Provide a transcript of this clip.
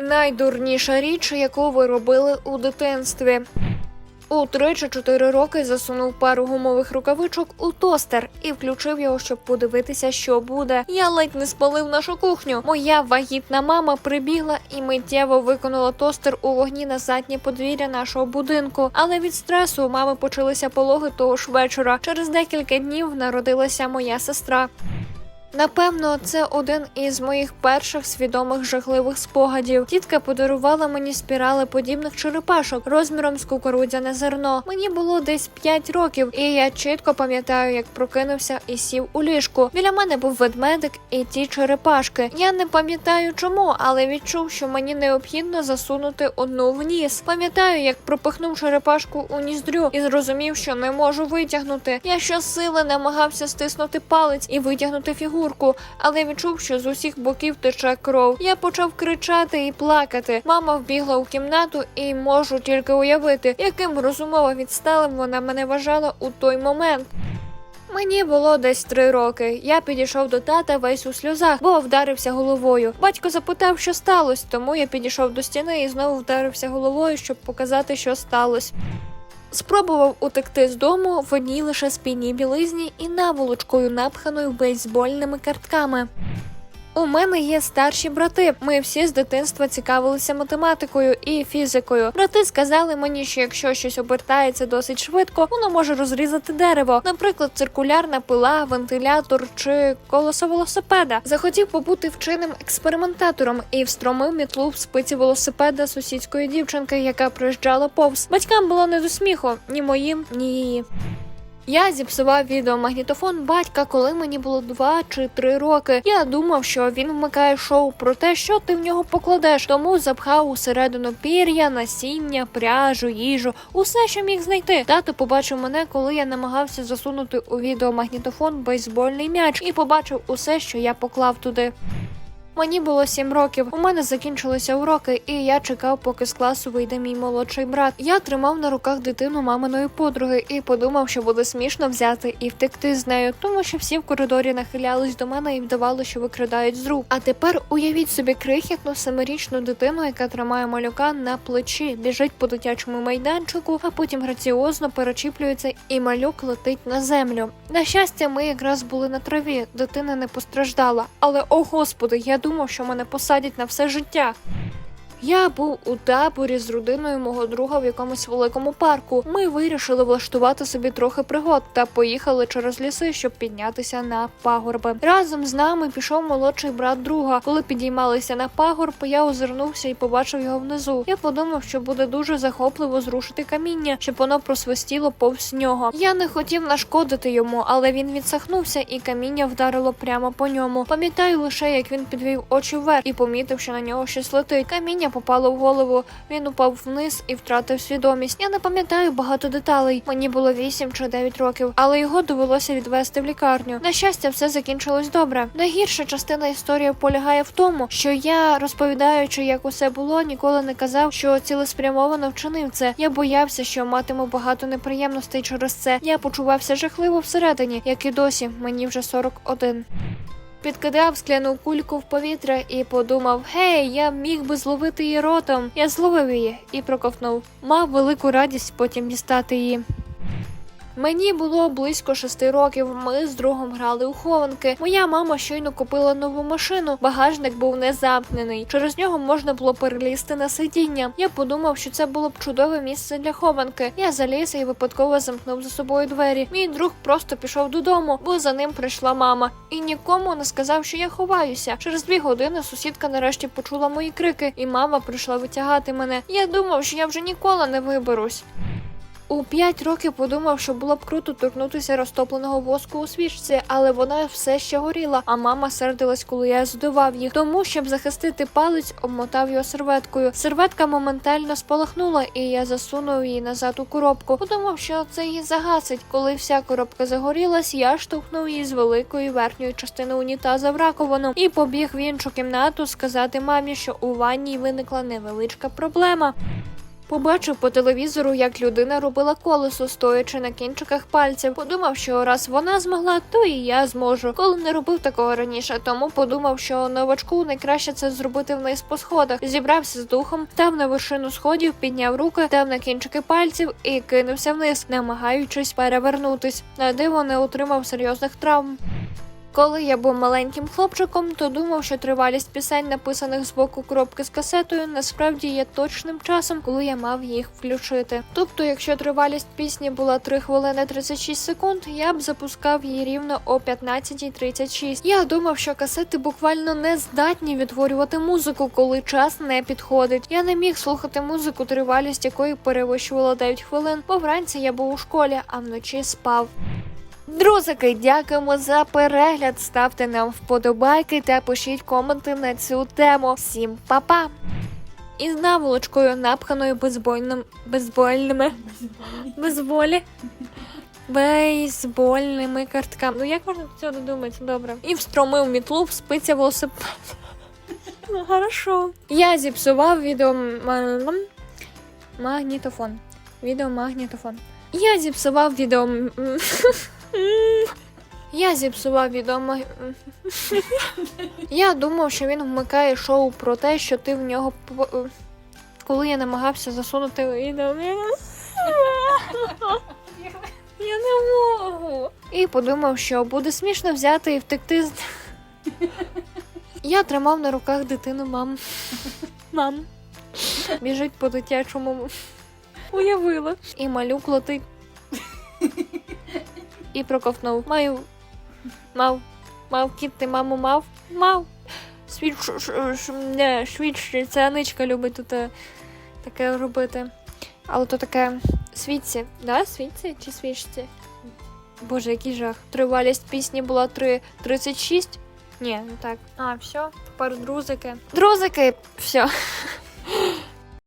Найдурніша річ, яку ви робили у дитинстві. У 3 чи 4 роки засунув пару гумових рукавичок у тостер і включив його, щоб подивитися, що буде. Я ледь не спалив нашу кухню. Моя вагітна мама прибігла і миттєво виконала тостер у вогні на заднє подвір'я нашого будинку. Але від стресу у мами почалися пологи того ж вечора. Через декілька днів народилася моя сестра. Напевно, це один із моїх перших свідомих жахливих спогадів. Тітка подарувала мені спірали подібних черепашок розміром з кукурудзяне зерно. Мені було десь 5 років, і я чітко пам'ятаю, як прокинувся і сів у ліжку. Біля мене був ведмедик і ті черепашки. Я не пам'ятаю чому, але відчув, що мені необхідно засунути одну в ніс. Пам'ятаю, як пропихнув черепашку у ніздрю і зрозумів, що не можу витягнути. Я щосили намагався стиснути палець і витягнути фігурку, але відчув, що з усіх боків тече кров. Я почав кричати і плакати. Мама вбігла у кімнату і можу тільки уявити, яким розумово відсталим вона мене вважала у той момент. Мені було десь три роки. Я підійшов до тата весь у сльозах, бо вдарився головою. Батько запитав, що сталося, тому я підійшов до стіни і знову вдарився головою, щоб показати, що сталося. Спробував утекти з дому в одній лише спільній білизні і наволочкою напханою бейсбольними картками. У мене є старші брати. Ми всі з дитинства цікавилися математикою і фізикою. Брати сказали мені, що якщо щось обертається досить швидко, воно може розрізати дерево, наприклад, циркулярна пила, вентилятор чи колесо велосипеда. Захотів побути вченим експериментатором і встромив мітлу в спиці велосипеда сусідської дівчинки, яка проїжджала повз. Батькам було не до сміху ні моїм, ні її. Я зіпсував відеомагнітофон батька, коли мені було два чи три роки. Я думав, що він вмикає шоу про те, що ти в нього покладеш, тому запхав усередину пір'я, насіння, пряжу, їжу, усе, що міг знайти. Тато побачив мене, коли я намагався засунути у відеомагнітофон бейсбольний м'яч, і побачив усе, що я поклав туди. Мені було сім років. У мене закінчилися уроки, і я чекав, поки з класу вийде мій молодший брат. Я тримав на руках дитину маминої подруги і подумав, що буде смішно взяти і втекти з нею, тому що всі в коридорі нахилялись до мене і вдавали, що викрадають з рук. А тепер уявіть собі крихітну семирічну дитину, яка тримає малюка на плечі, біжить по дитячому майданчику, а потім граціозно перечіплюється, і малюк летить на землю. На щастя, ми якраз були на траві. Дитина не постраждала. Але о господи, я думав, що мене посадять на все життя. Я був у таборі з родиною мого друга в якомусь великому парку. Ми вирішили влаштувати собі трохи пригод та поїхали через ліси, щоб піднятися на пагорби. Разом з нами пішов молодший брат друга. Коли підіймалися на пагорб, я озирнувся і побачив його внизу. Я подумав, що буде дуже захопливо зрушити каміння, щоб воно просвистіло повз нього. Я не хотів нашкодити йому, але він відсахнувся, і каміння вдарило прямо по ньому. Пам'ятаю лише, як він підвів очі вверх і помітив, що на нього щось летить. Каміння попало в голову. Він упав вниз і втратив свідомість. Я не пам'ятаю багато деталей. Мені було 8 чи 9 років, але його довелося відвести в лікарню. На щастя, все закінчилось добре. Найгірша частина історії полягає в тому, що я, розповідаючи, як усе було, ніколи не казав, що цілеспрямовано вчинив це. Я боявся, що матиму багато неприємностей через це. Я почувався жахливо всередині, як і досі. Мені вже 41. Підкидав скляну кульку в повітря і подумав: Гей, я міг би зловити її ротом. Я зловив її і проковтнув. Мав велику радість потім дістати її. Мені було близько шести років. Ми з другом грали у хованки. Моя мама щойно купила нову машину. Багажник був не замкнений. Через нього можна було перелізти на сидіння. Я подумав, що це було б чудове місце для хованки. Я заліз і випадково замкнув за собою двері. Мій друг просто пішов додому, бо за ним прийшла мама. І нікому не сказав, що я ховаюся. Через дві години сусідка нарешті почула мої крики, і мама прийшла витягати мене. Я думав, що я вже ніколи не виберусь. У п'ять років подумав, що було б круто торкнутися розтопленого воску у свічці, але вона все ще горіла. А мама сердилась, коли я здував їх. Тому, щоб захистити палець, обмотав його серветкою. Серветка моментально спалахнула, і я засунув її назад у коробку. Подумав, що це її загасить. Коли вся коробка загорілась, я штовхнув її з великої верхньої частини унітаза в раковину і побіг в іншу кімнату сказати мамі, що у ванній виникла невеличка проблема. Побачив по телевізору, як людина робила колесо, стоячи на кінчиках пальців. Подумав, що раз вона змогла, то і я зможу. Коли не робив такого раніше, тому подумав, що новачку найкраще це зробити вниз по сходах. Зібрався з духом, став на вершину сходів, підняв руки, став на кінчики пальців і кинувся вниз, намагаючись перевернутись. На диво не отримав серйозних травм. Коли я був маленьким хлопчиком, то думав, що тривалість пісень, написаних з боку коробки з касетою, насправді є точним часом, коли я мав їх включити. Тобто, якщо тривалість пісні була 3 хвилини 36 секунд, я б запускав її рівно о 15.36. Я думав, що касети буквально не здатні відтворювати музику, коли час не підходить. Я не міг слухати музику, тривалість якої перевищувала 9 хвилин, бо вранці я був у школі, а вночі спав. Друзики, дякуємо за перегляд. Ставте нам вподобайки та пишіть коменти на цю тему. Всім па-па! Із наволочкою, напханою безбольним, безбольними, безволі, бейсбольними картками. Ну як можна до цього додуматися? Добре. І встромив мітлу в спиця велосипед. Ну, хорошо. Я зіпсував відео магнітофон. Відеомагнітофон. Я зіпсував відео. Я зіпсував відомо. Я думав, що він вмикає шоу про те, що ти в нього по- коли я намагався засунути відео. Я не можу. І подумав, що буде смішно взяти і втекти з. Я тримав на руках дитину, мам. Мам. Біжить по дитячому. Уявила. І малюк летить. І проковтнув. Маю. Мав. Мав кіт, ти маму мав? Мав. Швидше, це Аничка любить тут е, таке робити. Але то таке світці, да? Світці чи свічці? Боже, який жах. Тривалість пісні була 3.36. Ні, не так. А, все, тепер друзики. Друзики, все.